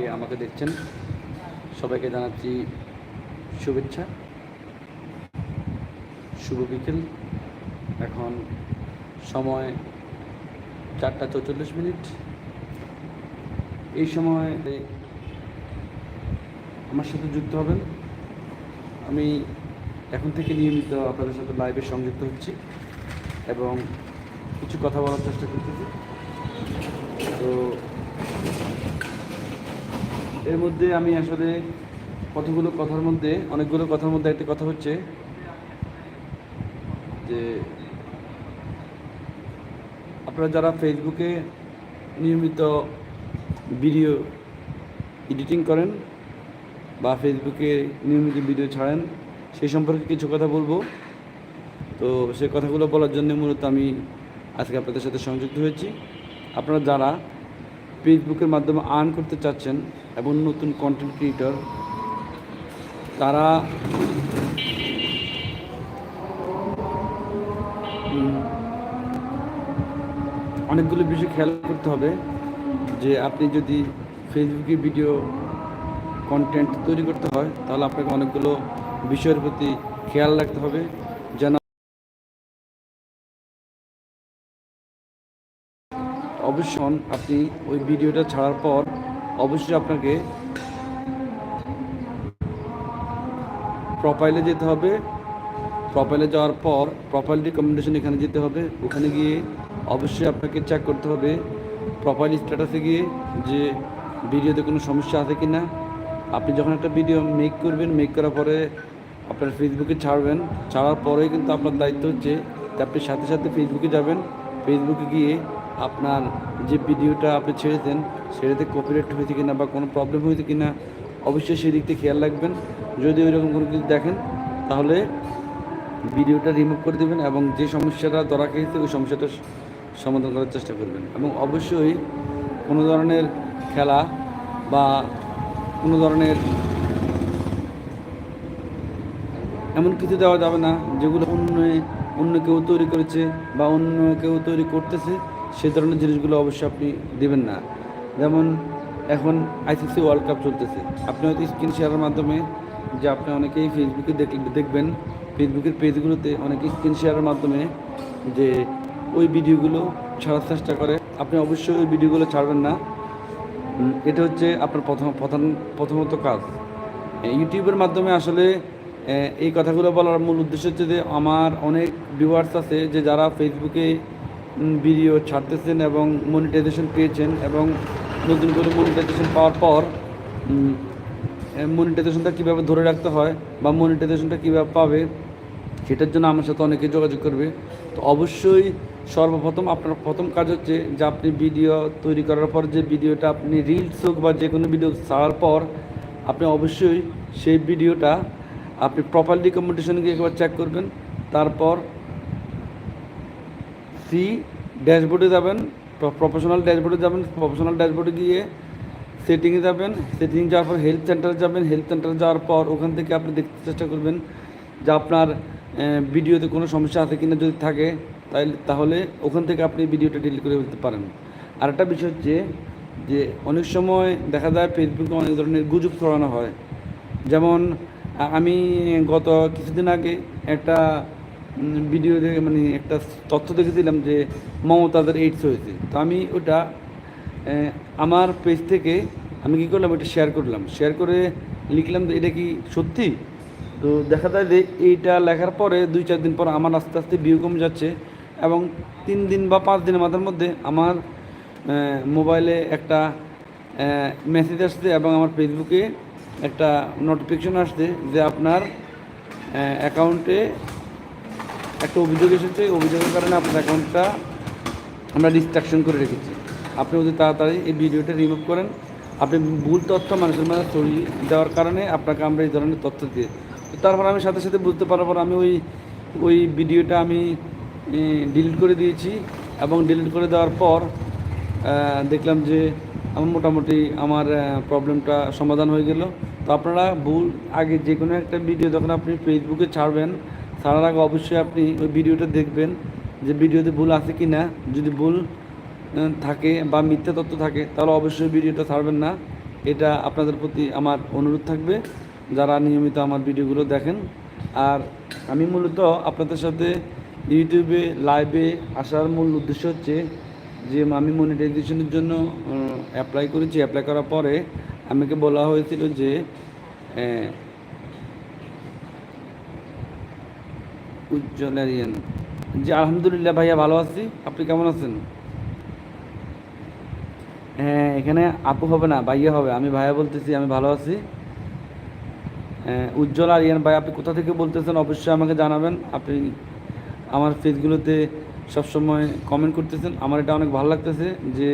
থেকে আমাকে দেখছেন। সবাইকে জানাচ্ছি শুভেচ্ছা। শুভ বিকেল। এখন সময় চারটা চৌচল্লিশ মিনিট। এই সময় আমার সাথে যুক্ত হবেন। আমি এখন থেকে নিয়মিত আপনাদের সাথে লাইভে সংযুক্ত হচ্ছি এবং কিছু কথা বলার চেষ্টা করতেছি। তো এর মধ্যে আমি আসলে কতগুলো কথার মধ্যে, অনেকগুলো কথার মধ্যে একটা কথা হচ্ছে যে আপনারা যারা ফেসবুকে নিয়মিত ভিডিও এডিটিং করেন বা ফেসবুকে নিয়মিত ভিডিও ছাড়েন সেই সম্পর্কে কিছু কথা বলব। তো সে কথাগুলো বলার জন্য মূলত আমি আজকে আপনাদের সাথে সংযুক্ত হয়েছি। আপনারা যারা ফেসবুকের মাধ্যমে আর্ন করতে চাচ্ছেন এবং নতুন কন্টেন্ট ক্রিয়েটর তারা অনেকগুলো বিষয় খেয়াল করতে হবে যে আপনি যদি ফেসবুকে ভিডিও কন্টেন্ট তৈরি করতে হয়, তাহলে আপনাকে অনেকগুলো বিষয়ের প্রতি খেয়াল রাখতে হবে যেন অবশ্যই আপনি ওই ভিডিওটা ছাড়ার পর অবশ্যই আপনাকে প্রোফাইলে যেতে হবে। প্রোফাইলে যাওয়ার পর প্রোফাইল রিকমেন্ডেশন এখানে যেতে হবে। ওখানে গিয়ে অবশ্যই আপনাকে চেক করতে হবে প্রোফাইল স্ট্যাটাসে গিয়ে যে ভিডিওতে কোনো সমস্যা আছে কি না আপনি যখন একটা ভিডিও মেক করবেন মেক করার পরে আপনার ফেসবুকে ছাড়বেন। ছাড়ার পরেই কিন্তু আপনার দায়িত্ব হচ্ছে আপনি সাথে সাথে ফেসবুকে যাবেন। ফেসবুকে গিয়ে আপনার যে ভিডিওটা আপনি ছেড়েছেন, সেটাতে কপিরাইট হয়েছে কিনা বা কোনো প্রবলেম হয়েছে কিনা, অবশ্যই সেই দিক থেকে খেয়াল রাখবেন। যদি ওইরকম কোনো কিছু দেখেন, তাহলে ভিডিওটা রিমুভ করে দেবেন এবং যে সমস্যাটা ধরা খেয়েছে, ওই সমস্যাটা সমাধান করার চেষ্টা করবেন। এবং অবশ্যই কোনো ধরনের খেলা বা কোনো ধরনের এমন কিছু দেওয়া যাবে না, যেগুলো অন্য অন্য কেউ তৈরি করেছে বা অন্য কেউ তৈরি করতেছে। সে ধরনের জিনিসগুলো অবশ্যই আপনি দেবেন না। যেমন এখন আইসিসি ওয়ার্ল্ড কাপ চলতেছে। আপনি হয়তো স্ক্রিন শেয়ারের মাধ্যমে যে আপনি অনেকেই ফেসবুকে দেখ- দেখবেন ফেসবুকের পেজগুলোতে অনেকে স্ক্রিন শেয়ারের মাধ্যমে যে ওই ভিডিওগুলো ছাড়ার চেষ্টা করে। আপনি অবশ্যই ওই ভিডিওগুলো ছাড়বেন না। এটা হচ্ছে আপনার প্রথম প্রধান প্রথমত কাজ। ইউটিউবের মাধ্যমে আসলে এই কথাগুলো বলার মূল উদ্দেশ্য হচ্ছে যে আমার অনেক ভিউয়ার্স আছে যে যারা ফেসবুকে ভিডিও ছাড়তেছেন এবং মনিটাইজেশন পেয়েছেন এবং নতুন করে মনিটাইজেশন পাওয়ার পর মনিটাইজেশনটা কীভাবে ধরে রাখতে হয় বা মনিটাইজেশনটা কীভাবে পাবে, সেটার জন্য আমার সাথে অনেকে যোগাযোগ করবে। তো অবশ্যই সর্বপ্রথম আপনার প্রথম কাজ হচ্ছে যে আপনি ভিডিও তৈরি করার পর যে ভিডিওটা আপনি রিলস হোক বা যে কোনো ভিডিও ছাড়ার পর, আপনি অবশ্যই সেই ভিডিওটা আপনি প্রপার রিকমেন্ডেশন গিয়ে একবার চেক করবেন। তারপর সি ড্যাশবোর্ডে যাবেন প্রফেশনাল ড্যাশবোর্ডে যাবেন প্রফেশনাল ড্যাশবোর্ডে গিয়ে সেটিংয়ে যাবেন সেটিং যাওয়ার পর হেলথ সেন্টারে যাবেন হেলথ সেন্টারে যাওয়ার পর ওখান থেকে আপনি দেখতে চেষ্টা করবেন যে আপনার ভিডিওতে কোনো সমস্যা আছে কিনা যদি থাকে তাহলে তাহলে ওখান থেকে আপনি ভিডিওটা ডিলিট করে ফেলতে পারেন। আরেকটা বিষয় হচ্ছে যে অনেক সময় দেখা যায় ফেসবুকে অনেক ধরনের গুজব ছড়ানো হয়। যেমন আমি গত কিছুদিন আগে একটা ভিডিও দেখে মানে একটা তথ্য দেখেছিলাম যে মমতাদের এইডস হয়েছে। তো আমি ওটা আমার পেজ থেকে আমি কী করলাম, ওটা শেয়ার করলাম। শেয়ার করে লিখলাম যে এটা কি সত্যি? তো দেখা যায় যে এইটা লেখার পরে দুই চার দিন পর আমার আস্তে আস্তে ভিউ কমে যাচ্ছে এবং তিন দিন বা পাঁচ দিনের মাথার মধ্যে আমার মোবাইলে একটা মেসেজ আসছে এবং আমার ফেসবুকে একটা নোটিফিকেশন আসছে যে আপনার অ্যাকাউন্টে একটা অভিযোগ এসেছে অভিযোগের কারণে আপনার অ্যাকাউন্টটা আমরা ডিস্ট্রাকশন করে রেখেছি। আপনি অতি তাড়াতাড়ি এই ভিডিওটা রিমুভ করেন, আপনি ভুল তথ্য মানুষের মাঝে ছড়িয়ে দেওয়ার কারণে আপনাকে আমরা এই ধরনের তথ্য দিয়ে তারপর আমি সাথে সাথে বুঝতে পারার পর আমি ওই ওই ভিডিওটা আমি ডিলিট করে দিয়েছি এবং ডিলিট করে দেওয়ার পর দেখলাম যে আমার মোটামুটি আমার প্রবলেমটা সমাধান হয়ে গেল। তো আপনারা ভুল, আগে যে কোনো একটা ভিডিও যখন আপনি ফেসবুকে ছাড়বেন ছাড়ার আগে অবশ্যই আপনি ওই ভিডিওটা দেখবেন যে ভিডিওতে ভুল আছে কি না। যদি ভুল থাকে বা মিথ্যা তথ্য থাকে, তাহলে অবশ্যই ভিডিওটা ছাড়বেন না। এটা আপনাদের প্রতি আমার অনুরোধ থাকবে, যারা নিয়মিত আমার ভিডিওগুলো দেখেন। আর আমি মূলত আপনাদের সাথে ইউটিউবে, লাইভে আসার মূল উদ্দেশ্য হচ্ছে যে, আমি মনিটাইজেশনের জন্য অ্যাপ্লাই করেছি। অ্যাপ্লাই করার পরে আমাকে বলা হয়েছিল যে উজ্জ্বল আরিয়ান জি আলহামদুলিল্লাহ ভাইয়া ভালো আছি আপনি কেমন আছেন? হ্যাঁ এখানে আপু হবে না ভাইয়া হবে। আমি ভাইয়া বলতেছি আমি ভালো আছি। হ্যাঁ, উজ্জ্বল আরিয়ান ভাই আপনি কোথা থেকে বলতেছেন অবশ্যই আমাকে জানাবেন। আপনি আমার পেজগুলোতে সবসময় কমেন্ট করতেছেন। আমার এটা অনেক ভালো লাগতেছে যে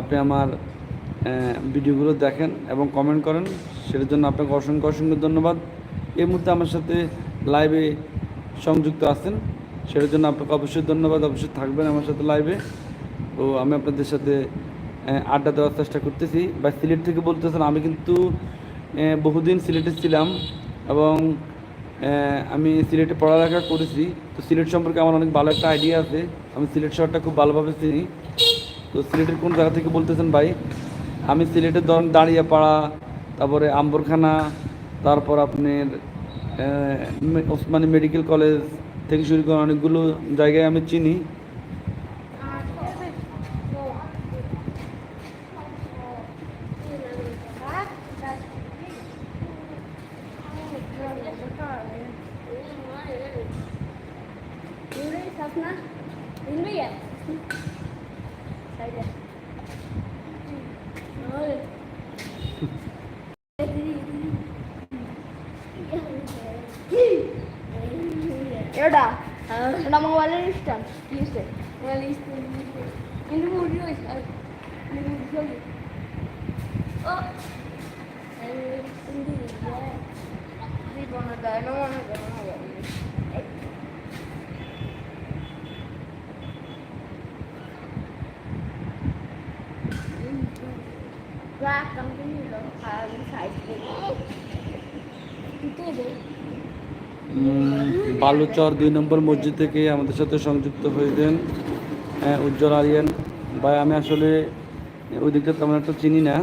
আপনি আমার ভিডিওগুলো দেখেন এবং কমেন্ট করেন। সেটার জন্য আপনাকে অসংখ্য অসংখ্য ধন্যবাদ। এই মুহূর্তে আমার সাথে লাইভে সংযুক্ত আছেন। সেটার জন্য আপনাকে অবশ্যই ধন্যবাদ। অবশ্যই থাকবেন আমার সাথে লাইভে তো আমি আপনাদের সাথে আড্ডা দেওয়ার চেষ্টা করতেছি। বা সিলেট থেকে বলতেছেন, আমি কিন্তু বহুদিন সিলেটে ছিলাম এবং আমি সিলেটে পড়ালেখা করেছি। তো সিলেট সম্পর্কে আমার অনেক ভালো একটা আইডিয়া আছে। আমি সিলেট শহরটা খুব ভালোভাবে চিনি। তো সিলেটের কোন জায়গা থেকে বলতেছেন ভাই? আমি সিলেটের ধরুন দাঁড়িয়াপাড়া, তারপরে আম্বরখানা, তারপর আপনার ওসমানী মেডিকেল কলেজ থেকে শুরু করে অনেকগুলো জায়গায় আমি চিনি। বুঝতাম কি হয়েছে কিন্তু মুড়ি হয়েছে ও জীবনদায় মনে হয় black company logo. I will try to do it. Baluchar দুই নম্বর মসজিদ থেকে আমাদের সাথে সংযুক্ত হয়েছেন হ্যাঁ উজ্জ্বল আরিয়ান। ভাই, আমি আসলে ওই দিকটা তেমন একটা চিনি না।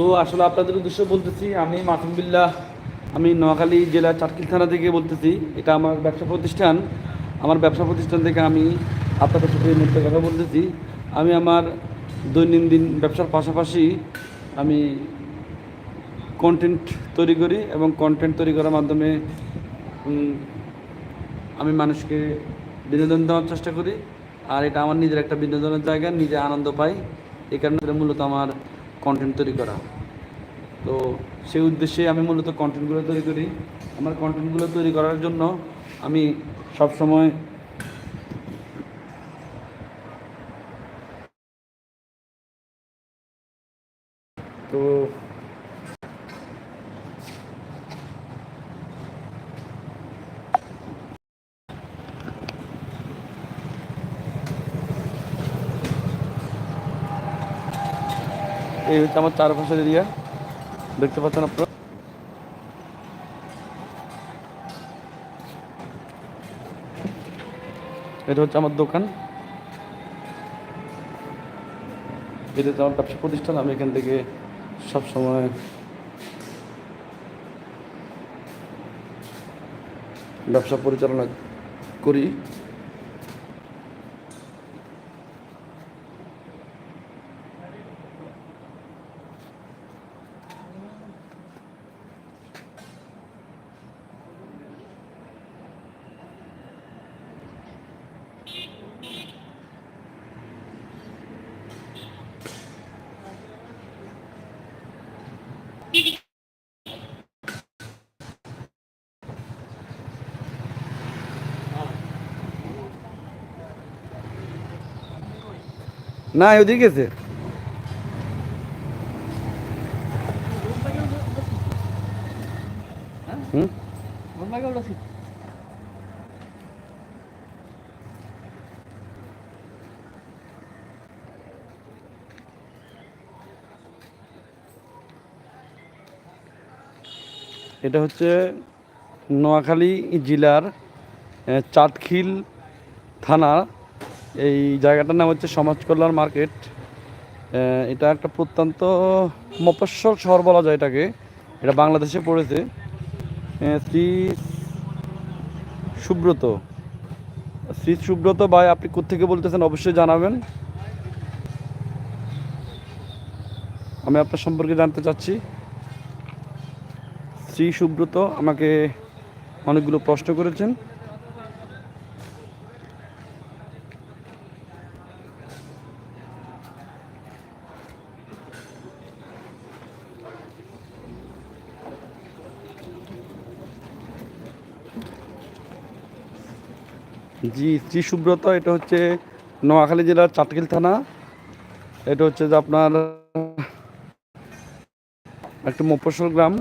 তো আসলে আপনাদের উদ্দেশ্যে বলতেছি, আমি মাসুম বিল্লাহ, আমি নোয়াখালী জেলার চাটকিল থানা থেকে বলতেছি, এটা আমার ব্যবসা প্রতিষ্ঠান। আমার ব্যবসা প্রতিষ্ঠান থেকে আমি আপনাদের সাথে মুহূর্তে কথা বলতেছি। আমি আমার দৈনন্দিন ব্যবসার পাশাপাশি আমি কন্টেন্ট তৈরি করি এবং কন্টেন্ট তৈরি করার মাধ্যমে আমি মানুষকে বিনোদন দেওয়ার চেষ্টা করি। আর এটা আমার নিজের একটা বিনোদনের জায়গা, নিজে আনন্দ পাই। এই কারণে মূলত আমার কন্টেন্ট তৈরি করা। তো সেই উদ্দেশ্যে আমি মূলত কন্টেন্টগুলো তৈরি করি। আমার কন্টেন্টগুলো তৈরি করার জন্য আমি সবসময় তো এই হচ্ছে আমার চারপাশের এরিয়া। দেখতে পাচ্ছেন আপনারা? এটা হচ্ছে আমার দোকান। এটা হচ্ছে আমার ব্যবসা প্রতিষ্ঠান। আমি এখান থেকে সব সময় ব্যবসা পরিচালনা করি। না ওদিকে গেছে। এটা হচ্ছে নোয়াখালী জেলার আহ, চাটখিল থানা এই জায়গাটার নাম হচ্ছে সমাজ কল্যাণ মার্কেট। এটা একটা প্রত্যন্ত মফস্বল শহর বলা যায় এটাকে। এটা বাংলাদেশে পড়েছে। শ্রী সুব্রত। শ্রী সুব্রত ভাই, আপনি কোথেকে বলতেছেন অবশ্যই জানাবেন। আমি আপনার সম্পর্কে জানতে চাচ্ছি। শ্রী সুব্রত আমাকে অনেকগুলো প্রশ্ন করেছেন। জি শ্রী সুব্রত, এটা হচ্ছে নোয়াখালী জেলার চাটকিল থানা। এটা হচ্ছে যে আপনার একটা মফসল গ্রাম।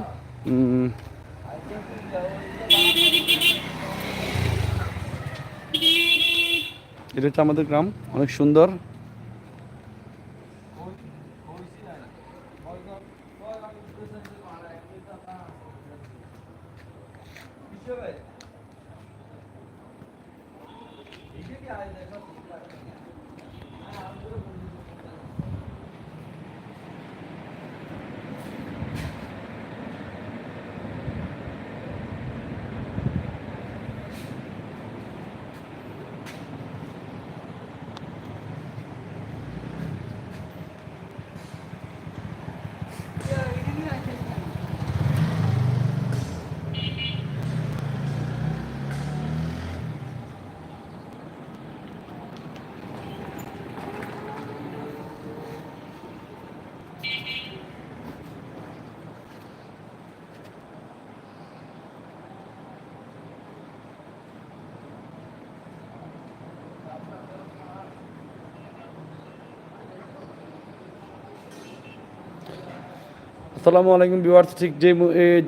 এটা হচ্ছে আমাদের গ্রাম, অনেক সুন্দর। আসসালামু আলাইকুম ভিউয়ার্স, ঠিক যে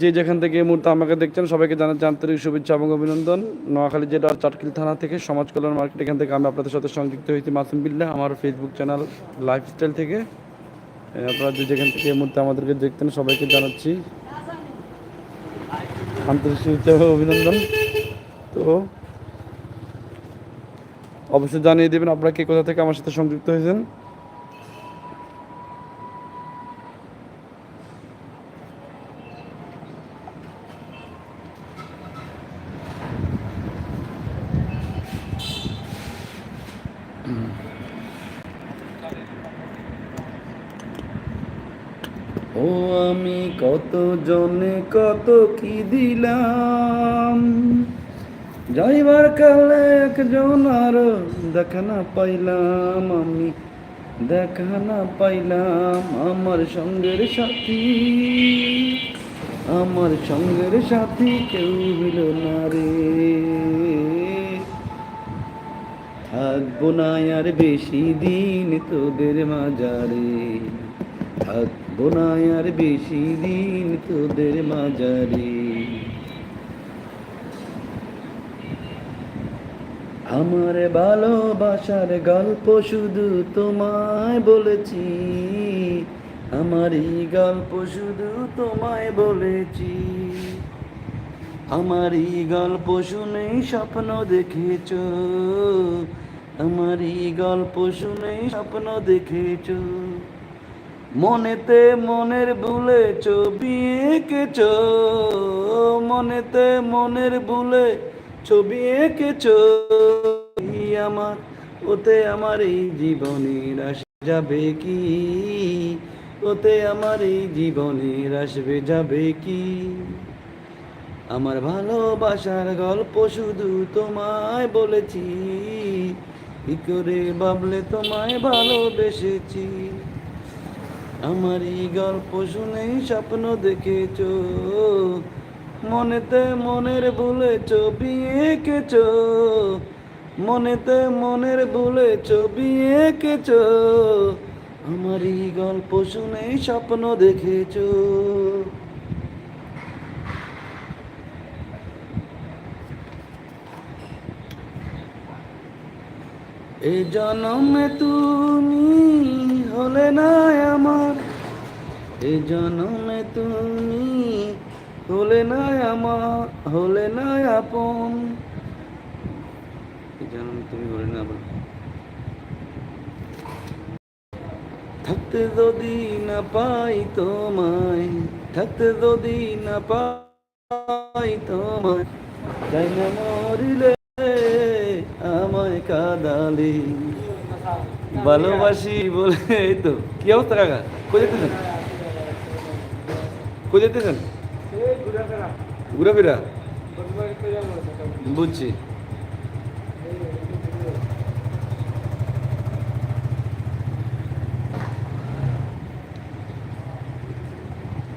যে যেখান থেকে এই মুহূর্তে আমাকে দেখছেন, সবাইকে জানাচ্ছি আন্তরিক শুভেচ্ছা এবং অভিনন্দন। নোয়াখালী জেলার চাটকিল থানা থেকে সমাজ কল্যাণ মার্কেট, এখান থেকে আমি আপনাদের সাথে সংযুক্ত হয়েছি মাসুম বিল্লা আমার ফেসবুক চ্যানেল লাইফস্টাইল থেকে। আপনারা যে যেখান থেকে এই মুহূর্তে আমাদেরকে দেখতেন সবাইকে জানাচ্ছি আন্তরিক শুভেচ্ছা এবং অভিনন্দন। তো, অবশ্যই জানিয়ে দেবেন আপনারা কে কোথা থেকে আমার সাথে সংযুক্ত হয়েছেন ও আমি কত জনে কত কি দিলাম? যাইবার কালে একজন আর দেখা না পাইলাম আমি, দেখা না পাইলাম আমার সঙ্গের সাথী। আমার সঙ্গের সাথী কেউ হইল না রে। থাকব না আর বেশি দিন তোদের মাজারে থাকব না আর বেশি দিন তোদের মাজারে আমার ভালোবাসার গল্প শুধু তোমায় বলেছি, আমারই গল্প শুধু তোমায় বলেছি। আমারই গল্প শুনেই স্বপ্ন দেখেছ, আমারই গল্প শুনেই স্বপ্ন দেখেছ। মনেতে মনের ভুলে ছবি এঁকেছ, মনেতে মনের ভুলে ছবি এঁকেছ। আমার, ওতে আমার এই জীবনের আসে যাবে কি? ওতে আমার এই জীবনের আসবে যাবে কি? আমার ভালোবাসার গল্প শুধু তোমায় বলেছি, কি করে ভাবলে তোমায় ভালোবেসেছি? আমার এই গল্প শুনেই স্বপ্ন দেখেছ। মনেতে মনের ভুলে ছবি এঁকেছ। মনেতে মনের ভুলে ছবি এঁকেছ। আমার এই গল্প শুনেই স্বপ্ন দেখেছ। এই জন্মে তুমি হলে না আমার। এই জন্মে তুমি হলে না আমার, হলে না আপন। এই জন্মে তুমি হলে না আপন থাকতে যদি না পাই তোমায়, থাকতে যদি না পাই তোমায় যাই না মরিলে আমায় কাদালে? ভালোবাসি বলে, এই তো। কি অবস্থা, কাকা? কোথায় যেতেছেন কোথায় যেতেছেন ঘুরে ফিরা বুঝছি।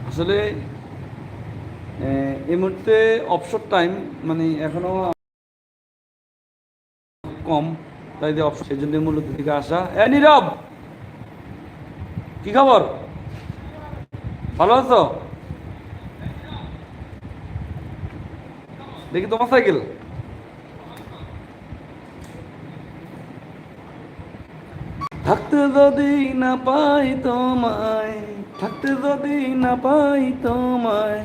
আসলে এই মুহূর্তে অবসর টাইম মানে এখনও কম। তাই যে অবসর সেই জন্য মূলত দিকে আসা। এ, নীরব! কি খবর? ভালো আছো? দেখি তোমার সাইকেল। থাকতে যদি না পাই তোমায়, থাকতে যদি না পাই তোমায়,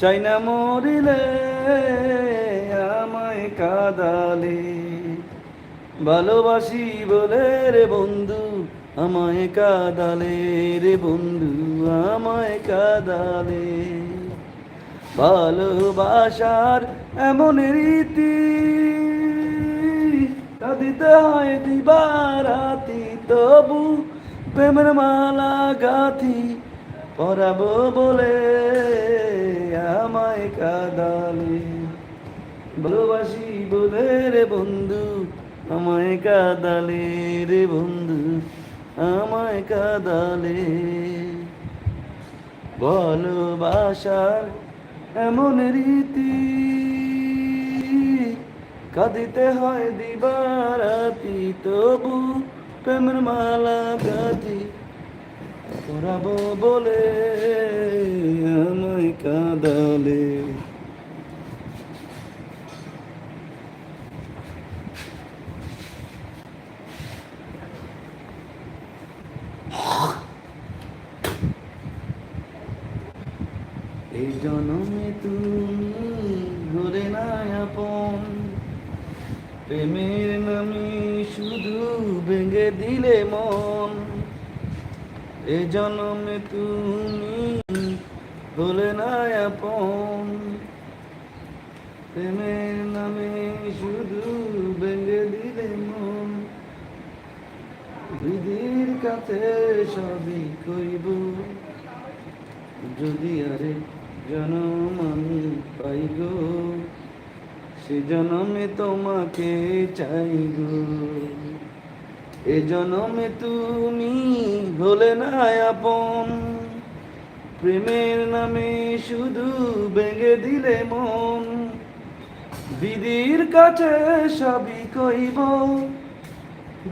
চাই না মরিলে আমায় কাদালে। ভালোবাসি বলে রে বন্ধু, আমায় কাদালে রে বন্ধু, আমায় কাদালে। ভালোবাসার এমন রীতি, কাঁদিতে হয় দিবারাতি তবু প্রেমের মালা গাথি পরাবো বলে আমায় কাদালে। ভালোবাসি বলে রে বন্ধু আমায় কাদালে রে বন্ধু, আমায় কাদালে। ভালোবাসার এমন রীতি, কাঁদিতে হয় দিবারাতি, তবু প্রেমের মালা গাথি পরাবো বলে আমায় কাঁদালে এই জনমে তুমি ধরে না আপন প্রেমের নামে শুধু ভেঙে দিলে মন এ জনমে তুমি হলে না আপন। প্রেমের নামে শুধু ভেঙে দিলে মন। বিধির কাছে সবই কইব। যদি আরে জনম আমি পাই গো, সে জনমে তোমাকে চাই গো। এ জনমে তুমি হলে না আপন। প্রেমের নামে শুধু ভেঙে দিলে মন। বিধির কাছে সবই কইব।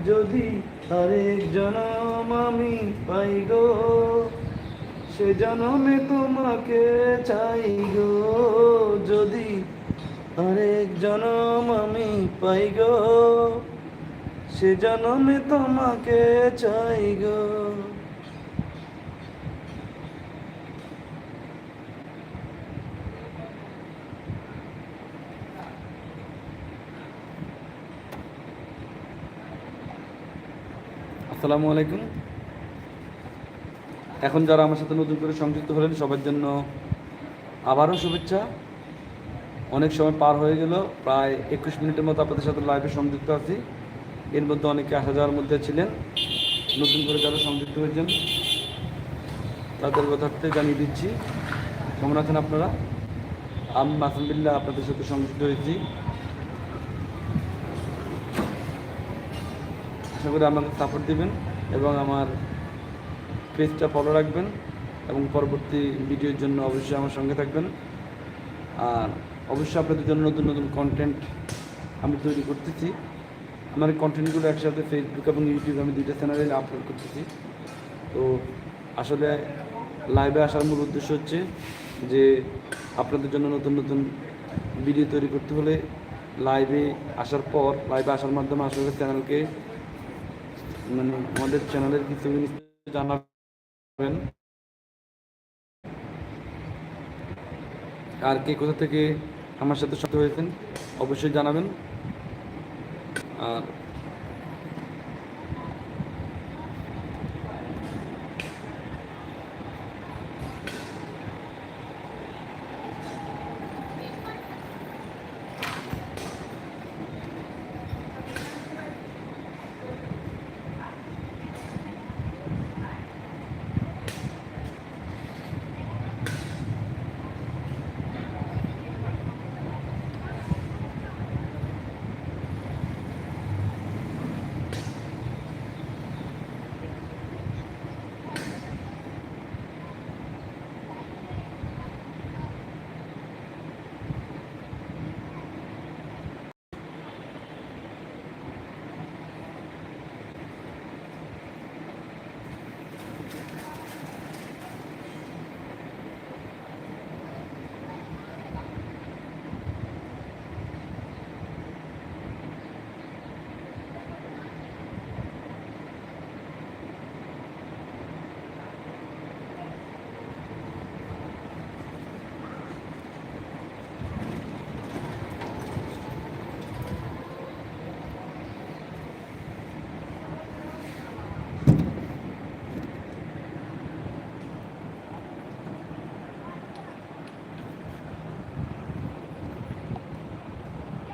যদি আরেক জনম আমি পাই গো, সে জনমে তোমাকে চাই গো। যদি আরেক জনম আমি পাই গো সে জনমে তোমাকে চাই গো। আসসালামু আলাইকুম। এখন যারা আমার সাথে নতুন করে সংযুক্ত হলেন, সবার জন্য আবারও শুভেচ্ছা। অনেক সময় পার হয়ে গেল, প্রায় একুশ মিনিটের মতো আপনাদের সাথে লাইভে সংযুক্ত আছি। এর মধ্যে অনেকে আসা যাওয়ার মধ্যে ছিলেন, নতুন করে যারা সংযুক্ত হয়েছেন, তাদের কথাতে জানিয়ে দিচ্ছি, কেমন আছেন আপনারা? আমি মাসুমবিল্লাহ আপনাদের সাথে সংযুক্ত হয়েছি। আশা করি আমাকে সাপোর্ট দিবেন এবং আমার পেজটা ফলো রাখবেন এবং পরবর্তী ভিডিওর জন্য অবশ্যই আমার সঙ্গে থাকবেন। আর অবশ্যই আপনাদের জন্য নতুন নতুন কন্টেন্ট আমি তৈরি করতেছি। আমার কন্টেন্টগুলো একসাথে ফেসবুক এবং ইউটিউব আমি দুইটা চ্যানেলে আপলোড করতেছি। তো আসলে লাইভে আসার মূল উদ্দেশ্য হচ্ছে যে আপনাদের জন্য নতুন নতুন ভিডিও তৈরি করতে হলে লাইভে আসার পর লাইভে আসার মাধ্যমে আসলে চ্যানেলকে মানে আমাদের চ্যানেলের কিছু জিনিস জানাবেন। আর কে কোথা থেকে আমার সাথে সাথে হয়েছেন অবশ্যই জানাবেন। আর